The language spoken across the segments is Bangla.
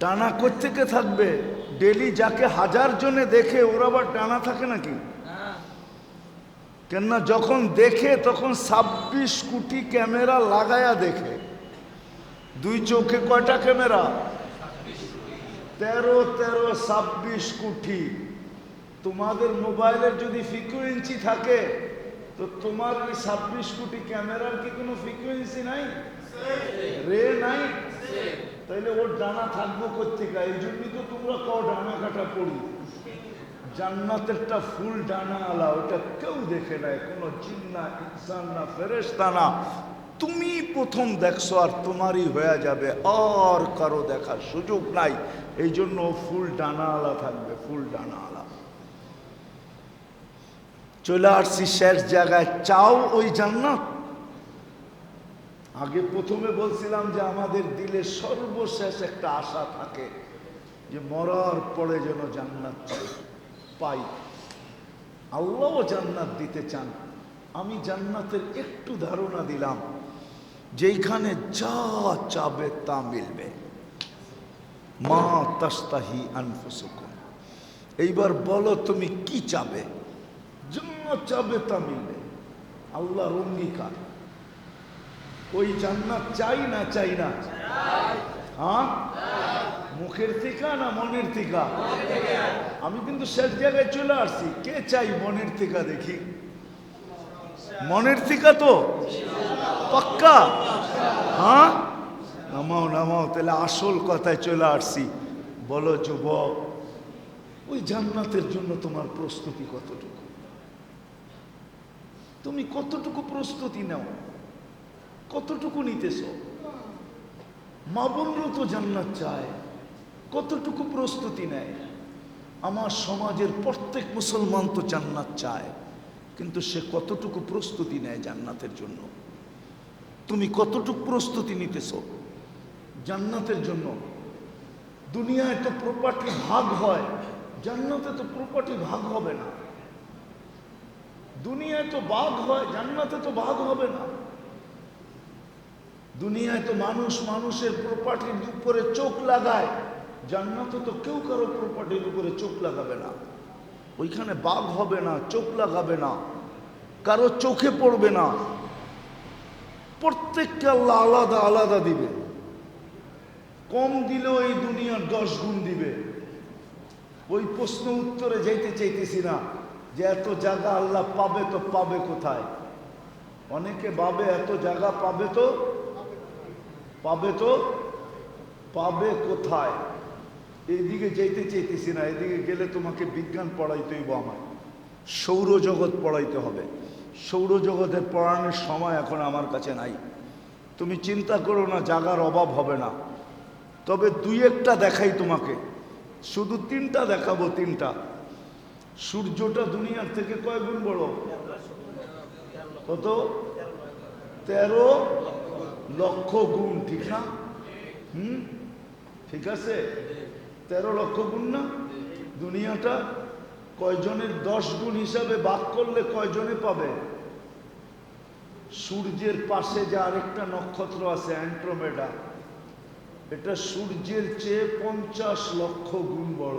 ডানা থেকে থাকবে? ডেলি যাকে হাজার জনে দেখে, ওর আবার ডানা থাকে নাকি? কেননা যখন দেখে, তখন ছাব্বিশ কোটি ক্যামেরা লাগায়া দেখে। দুই চোখে কয়টা ক্যামেরা? তেরো তেরো, ছাব্বিশ কোটি। তোমাদের মোবাইলের যদি ফ্রিকুয়েন্সি থাকে তো তোমার ওই ছাব্বিশ কোটি ক্যামেরার কি কোনো ফ্রিকুয়েন্সি নাই? রে নাই? তাইলে ওর ডানা থাকব কোথেকে এই জন্যই তো তোমরা কও ডানা কাটা পড়ি। জান্নাতেরটা ফুল ডানা আলা, ওটা কেউ দেখে নাই, কোনো জিন্না, ইনসান না, ফেরেশতা না। তুমি প্রথম দেখছ আর তোমারই হয়ে যাবে, আর কারও দেখার সুযোগ নাই। এই জন্য ফুল ডানা আলা থাকবে, ফুল ডানা আলা। চলে আসছি শেষ জায়গায়। চাও ওই জান্নাত? আগে প্রথমে বলছিলাম যে আমাদের দিলে সর্বশেষ একটা আশা থাকে যে মরার পরে যেন জান্নাত পাই। আল্লাহও জান্নাত দিতে চান। আমি জান্নাতের একটু ধারণা দিলাম, যেইখানে যা চাবে তা মিলবে। মা তাস্তাহি আনফুসুকুম। এইবার বলো তুমি কি চাবে? যা চাবে তা মিলবে আল্লাহর অঙ্গীকার। ওই জান্নাত চাই না চাই না? হ্যাঁ? মুখের থিকা না মনের থিকা? আমি কিন্তু শেষ জায়গায় চলে আসছি। কে চাই মনের থিকা দেখি? মনের থিকা তো? পাক্কা? হ্যাঁ? নামাও নামাও, তাহলে আসল কথায় চলে আসছি। বলো, যুবক, ওই জান্নাতের জন্য তোমার প্রস্তুতি কতটুকু? তুমি কতটুকু প্রস্তুতি নাও? কতটুকু নিতেছ? মা বোনরও তো জান্নাত চায়। কতটুকু প্রস্তুতি নেয়? আমার সমাজের প্রত্যেক মুসলমান তো জান্নাত চায়, কিন্তু সে কতটুকু প্রস্তুতি নেয় জান্নাতের জন্য? তুমি কতটুকু প্রস্তুতি নিতেছ? জান্নাতের জন্য। দুনিয়ায় তো প্রপার্টি ভাগ হয়, জান্নাতে তো প্রপার্টি ভাগ হবে না। দুনিয়ায় তো বাঘ হয়, জান্নাতে তো বাঘ হবে না। দুনিয়ায় তো মানুষ মানুষের প্রপার্টির উপরে চোখ লাগায়, জান্নাতে তো কেউ কারও প্রপার্টির উপরে চোখ লাগাবে না। ওইখানে বাঘ হবে না, চোখ লাগাবে না, কারও চোখে পড়বে না। প্রত্যেককে আল্লাহ আলাদা আলাদা দিবে। কম দিলেও এই দুনিয়ার দশ গুণ দিবে। ওই প্রশ্ন উত্তরে যাইতে চাইতেছি না। যে এত জায়গা আল্লাহ পাবে তো পাবে কোথায়? অনেকে ভাবে এত জায়গা পাবে তো? পাবে তো? পাবে কোথায়? এইদিকে যেতে চাইতেছি না এদিকে গেলে তোমাকে বিজ্ঞান পড়াইতে হইব আমার সৌরজগৎ পড়াইতে হবে। সৌরজগতের পড়ানোর সময় এখন আমার কাছে নাই। তুমি চিন্তা করো না, জাগার অভাব হবে না। তবে দুই একটা দেখাই তোমাকে। শুধু তিনটা দেখাবো, তিনটা। সূর্যটা দুনিয়ার থেকে কয় গুণ বড়? কত? তেরো লক্ষ গুণ, ঠিক না? হুম? ঠিক আছে? তেরো লক্ষ গুণ না? দুনিয়াটা কয়জনের দশ গুণ হিসাবে বাক করলে কয়জনে পাবে? সূর্যের পাশে যে আরেকটা নক্ষত্র আছে অ্যান্ট্রোমেডা এটা সূর্যের চেয়ে পঞ্চাশ লক্ষ গুণ বড়।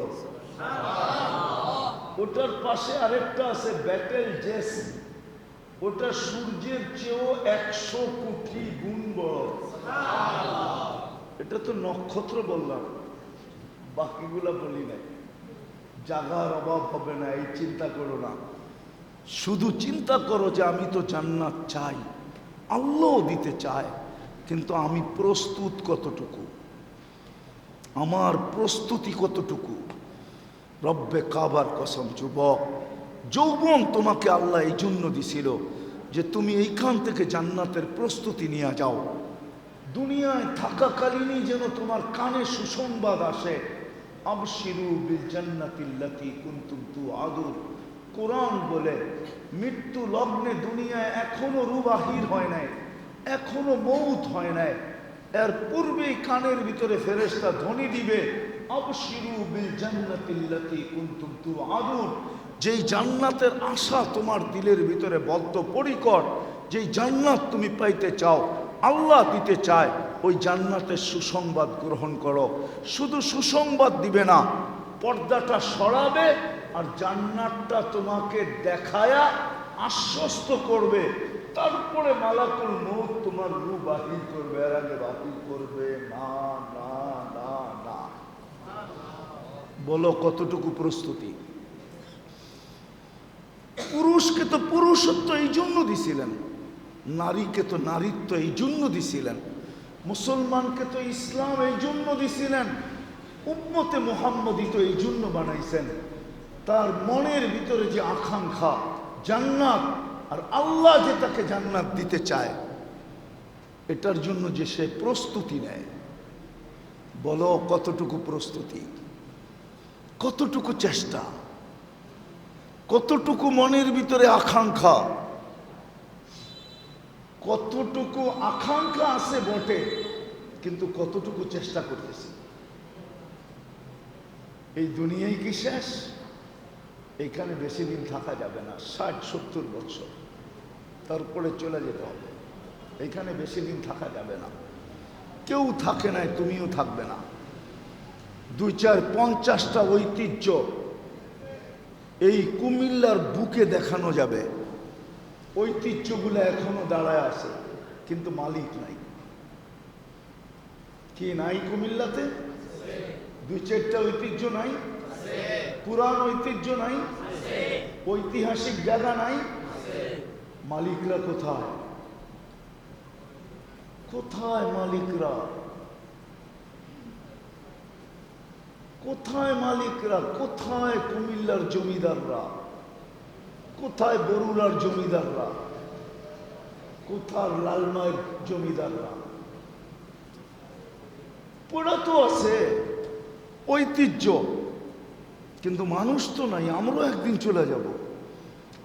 ওটার পাশে আরেকটা আছে ব্যাটেল জেস। ওটা সূর্যের চেয়েও একশো কোটি গুণ বড়। এটা তো নক্ষত্র বললাম, বাকিগুলা বলি নাই। জাগার অভাব হবে না, এই চিন্তা করো না। শুধু চিন্তা করো যে আমি তো জান্নাত চাই আল্লাহ দিতে চায়, কিন্তু আমি প্রস্তুত কতটুকু? আমার প্রস্তুতি কতটুকু? রব্বে কাবার কসম, যুবক। যৌবন তোমাকে আল্লাহ এই জন্য দিছিল যে তুমি এইখান থেকে জান্নাতের প্রস্তুতি নিয়ে যাও। দুনিয়ায় থাকাকালীনই যেন তোমার কানে সুসংবাদ আসে। আবশিরু বিল জান্নাতিল্লাতি কুনতুম তু আদুর কোরআন বলে, মৃত্যু লগ্নে দুনিয়ায় এখনও রুবাহির হয় নাই, এখনও মৌত হয় নাই। এর পূর্বেই কানের ভিতরে ফেরেশতা ধ্বনি দিবে যেই জান্নাতের আশা তোমার দিলের ভিতরে বদ্ধ পরিকর যেই জান্নাত তুমি পাইতে চাও, আল্লাহ দিতে চায়, ওই জান্নাতের সুসংবাদ গ্রহণ করো। শুধু সুসংবাদ দিবে না, পর্দাটা সরাবে আর জান্নাতটা তোমাকে দেখায়া আশ্বস্ত করবে। তারপরে মালাকুল মৌত তোমার রু বাহির করবে এর আগে বাহির করবে। না না বলো কতটুকু প্রস্তুতি? পুরুষকে তো পুরুষত্ব এই জন্য দিছিলেন, নারীকে তো নারীত্ব এই জন্য দিছিলেন, মুসলমানকে তো ইসলাম এই জন্য দিছিলেন, উম্মতে মোহাম্মদী তো এই জন্য বানাইছেন। তার মনের ভিতরে যে আকাঙ্ক্ষা, জান্নাত, আর আল্লাহ যে তাকে জান্নাত দিতে চায়, এটার জন্য যে সে প্রস্তুতি নেয়। বলো কতটুকু প্রস্তুতি? কতটুকু চেষ্টা, কতটুকু মনের ভিতরে আকাঙ্ক্ষা, কতটুকু আকাঙ্ক্ষা আছে বটে, কিন্তু কতটুকু চেষ্টা করতেছি? এই দুনিয়ায় কি শেষ? এখানে বেশি দিন থাকা যাবে না, ষাট, সত্তর বছর। তারপরে চলে যেতে হবে। এখানে বেশি দিন থাকা যাবে না। কেউ থাকে নাই, তুমিও থাকবে না। দুই চার পঞ্চাশটা ঐতিহ্য এই কুমিল্লার বুকে দেখানো যাবে। ঐতিহ্যগুলো এখনও দাঁড়ায় আছে, কিন্তু মালিক নাই। কি নাই কুমিল্লাতে? দুই চারটা ঐতিহ্য নাই? পুরান ঐতিহ্য নাই? ঐতিহাসিক জায়গা নাই? মালিকরা কোথায়? কোথায় মালিকরা? কোথায় মালিকরা, কোথায় কুমিল্লার জমিদাররা, কোথায় বরুড়ার জমিদাররা কোথার লালমায়ের জমিদাররা? পড়া তো আছে, ঐতিহ্য, কিন্তু মানুষ তো নাই, আমরাও একদিন চলে যাব।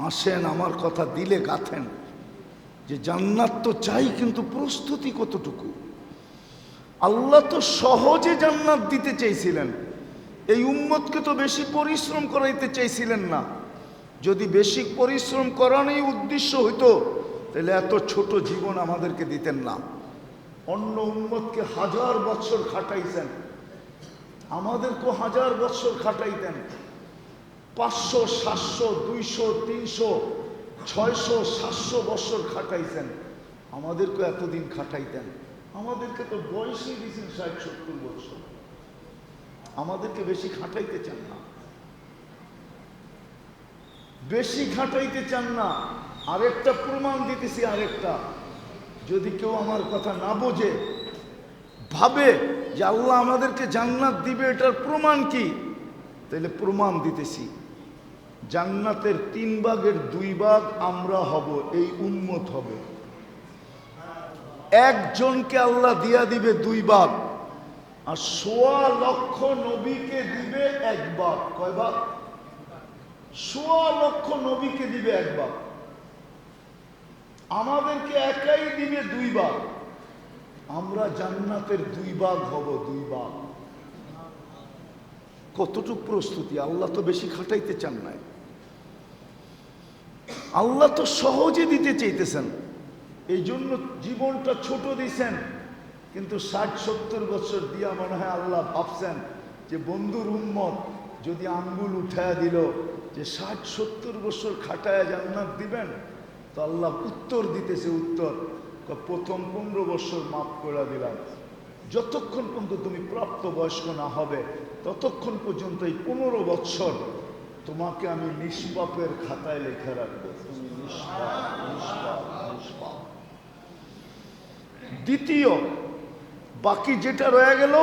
আসেন, আমার কথা দিলে গাথেন, যে জান্নাত তো চাই, কিন্তু প্রস্তুতি কতটুকু? আল্লাহ তো সহজে জান্নাত দিতে চাইছিলেন। এই উম্মতকে তো বেশি পরিশ্রম করাইতে চাইছিলেন না। যদি বেশি পরিশ্রম করানোই উদ্দেশ্য হইতো, তাহলে এত ছোট জীবন আমাদেরকে দিতেন না। অন্য উম্মতকে হাজার বছর খাটাইছেন। আমাদেরকেও হাজার বছর খাটাইতেন। পাঁচশো, সাতশো, দুইশো, তিনশো, ছয়শো, সাতশো বছর খাটাইছেন। আমাদেরকে এতদিন খাটাইতেন। আমাদেরকে তো বয়সই দিয়েছেন ষাট, সত্তর বছর আমাদেরকে বেশি খাটাইতে চান না। বেশি খাটাইতে চান না। আরেকটা প্রমাণ দিতেছি, আরেকটা। যদি কেউ আমার কথা না বোঝে, ভাবে যে আল্লাহ আমাদেরকে জান্নাত দিবে, এটার প্রমাণ কি? তাহলে প্রমাণ দিতেছি, জান্নাতের তিন ভাগের দুই ভাগ আমরা হব, এই উন্মত হবে। একজনকে আল্লাহ দিয়া দিবে দুই ভাগ। আর সোয়া লক্ষ নবীকে দিবে এক ভাগ কয় ভাগ সোয়া লক্ষ নবীকে দিবে এক ভাগ আমাদেরকে একাই দিবে দুই ভাগ আমরা জান্নাতের দুই ভাগ হব দুই ভাগ কতটুক প্রস্তুতি? আল্লাহ তো বেশি খাটাইতে চান নাই। আল্লাহ তো সহজে দিতে চাইতেছেন। এই জন্য জীবনটা ছোট দিছেন। কিন্তু ষাট, সত্তর বছর দিয়া মনে হয় আল্লাহ ভাবছেন যে বন্ধুর উম্মত যদি আঙ্গুল উঠায়া দিল, যে ষাট, সত্তর বছর খাটায়া জান্নাত দিবেন, তো আল্লাহ উত্তর দিতেছে উত্তর। প্রথম পনেরো বছর মাফ করে দিলাম। যতক্ষণ পর্যন্ত তুমি প্রাপ্ত বয়স্ক না হবে, ততক্ষণ পর্যন্ত এই পনেরো বছর তোমাকে আমি নিষ্পাপের খাতায় লেখা রাখব। তুমি নিষ্পাপ নিষ্পাপ নিষ্পাপ। দ্বিতীয় বাকি যেটা রয়ে গেল,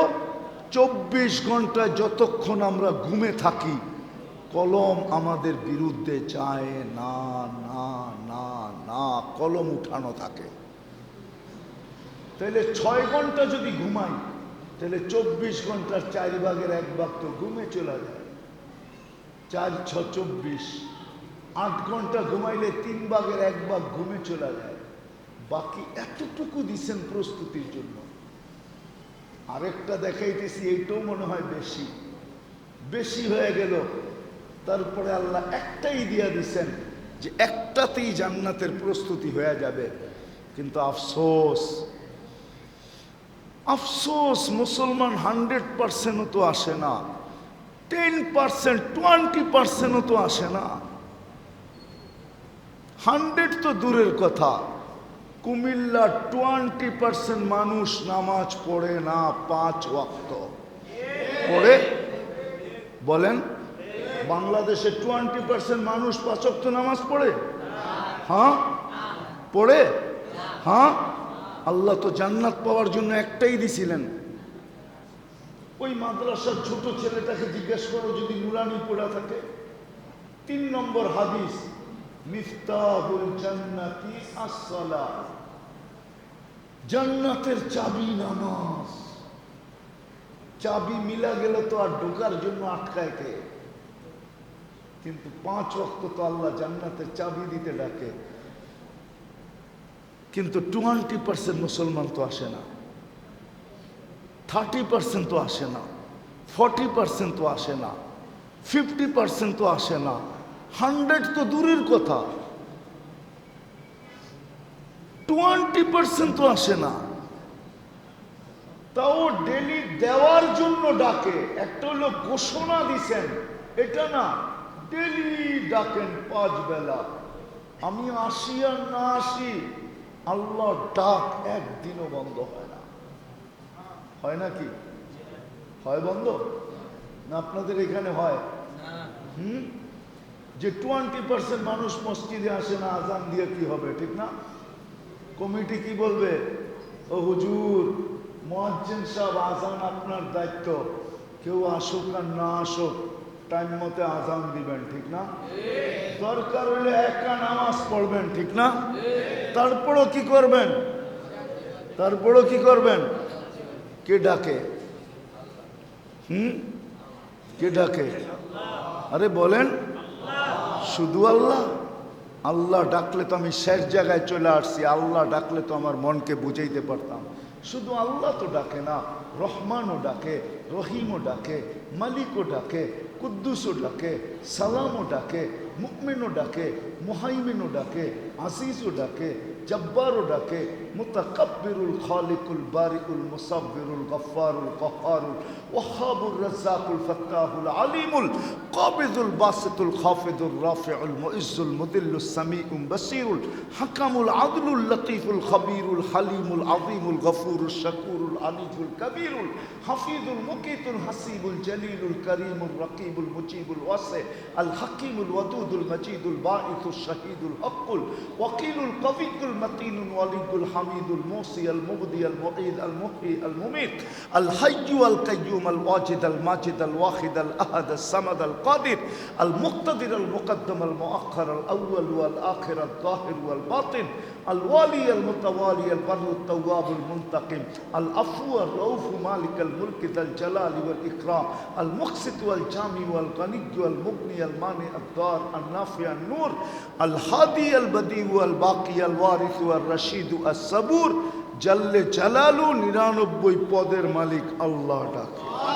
চব্বিশ ঘন্টায় যতক্ষণ আমরা ঘুমে থাকি, কলম আমাদের বিরুদ্ধে চায় না না না না, কলম উঠানো থাকে। তাহলে ছয় ঘণ্টা যদি ঘুমাই, তাহলে চব্বিশ ঘণ্টার চার ভাগের এক ভাগ তো ঘুমে চলে যায়। চার, ছ, চব্বিশ, আট ঘণ্টা ঘুমাইলে তিন ভাগের এক ভাগ ঘুমে চলে যায়। বাকি এতটুকু দিছেন প্রস্তুতির জন্য। আরেকটা দেখাইতেছি, এইটাও মনে হয় বেশি। বেশি হয়ে গেল। তারপরে আল্লাহ একটাই দিয়া দিছেন যে একটাতেই জান্নাতের প্রস্তুতি হয়ে যাবে। কিন্তু আফসোস আফসোস, মুসলমান হান্ড্রেড পার্সেন্টও তো আসে না। টেন পার্সেন্ট, টোয়েন্টি পার্সেন্টও তো আসে না। হান্ড্রেড তো দূরের কথা। কুমিল্লা টোয়েন্টি পার্সেন্ট মানুষ নামাজ পড়ে না পাঁচ ওয়াক্ত। পড়ে? বলেন। বাংলাদেশে টোয়েন্টি পার্সেন্ট মানুষ পাঁচ ওয়াক্ত নামাজ পড়ে? হ্যাঁ? পড়ে? হ্যাঁ? আল্লাহ তো জান্নাত পাওয়ার জন্য একটাই দিছিলেন। ওই মাদ্রাসার ছোট ছেলেটাকে জিজ্ঞেস করো যদি নুরানি পড়া থাকে। তিন নম্বর হাদিস, মিফতাহুল জান্নাতি আসসালা জান্নাতের চাবি নামাজ। চাবি মিলা গেল তো আর ঢোকার জন্য আটকায় কে? কিন্তু পাঁচ রক্ত তো আল্লাহ জান্নাতের চাবি দিতে ডাকে। কিন্তু টোয়েন্টি পার্সেন্ট মুসলমান তো আসে না। থার্টি পার্সেন্ট তো আসে না। ফর্টি পার্সেন্ট তো আসে না। ফিফটি পার্সেন্ট তো আসে না। হান্ড্রেড তো দূরের কথা। টোয়েন্টি পার্সেন্ট তো আসে না। তাও ডেলি দেওয়ার জন্য ডাকে। একটা হলো ঘোষণা দিছেন, এটা না, ডেলি ডাকেন পাঁচ বেলা। আমি আসি আর না আসি, আল্লাহ ডাক একদিনও বন্ধ হয় না। হয় নাকি? হয় বন্ধ? না আপনাদের এখানে হয়? হুম? যে টোয়েন্টি পার্সেন্ট মানুষ মসজিদে আসে না, আজান দিয়ে কি হবে, ঠিক না? কমিটি কি বলবে? ও হুজুর, মহাজ্জেন সাহেব, আজান আপনার দায়িত্ব। কেউ আসুক আর না আসুক টাইম মতে আজান দিবেন, ঠিক না? দরকার হলে একা নামাজ পড়বেন, ঠিক না? তারপরও কি করবেন? তারপরও কি করবেন? কে ডাকে? হুম? কে ডাকে? আরে বলেন, শুধু আল্লাহ? আল্লাহ ডাকলে তো আমি শেষ জায়গায় চলে আসছি, আল্লাহ ডাকলে তো আমার মনকে বুঝাইতে পারতাম। শুধু আল্লাহ তো ডাকে না, রহমানও ডাকে, রহিমও ডাকে, মালিকও ডাকে, কুদ্দুসও ডাকে, সালামও ডাকে মুকমিনও ডাকে, মুহাইমিনও ডাকে, আজিজও ডাকে, জব্বারও ডাকে, মুতাকাব্বিরুল খালিকুল বারিকুল মুসাব্বিরুল গফফারুল কহারুল ওয়াহাবুর রাজ্জাকুল ফাত্তাহুল আলিমুল القابض الباسط الخافض الرافع المؤز المذل السميع البصير الحكم العدل اللطيف الخبير الحليم العظيم الغفور الشكور العليم الكبير الحفيظ المقيت الحسيب الجليل الكريم الرقيب المجيب الواسع الحكيم الودود المجيد الباعث الشهيد الحق الوكيل القوي المتين الوليد الحميد الموصي المبدي المعيد المحيي المميت الحي القيوم الواجد الماجد الواحد الأحد الصمد القوي القادر المقتدر المقدم المؤخر الأول والآخر الظاهر والباطن الوالي المتوالي البر التواب المنتقم العفو الرؤوف مالك الملك ذا الجلال والإكرام المقسط والجامع والغني والمغني المانع الدار النافع النور الهادي البديع والباقي الوارث والرشيد الصبور جل جلاله نيران بوي بودر مالك الله ডাকে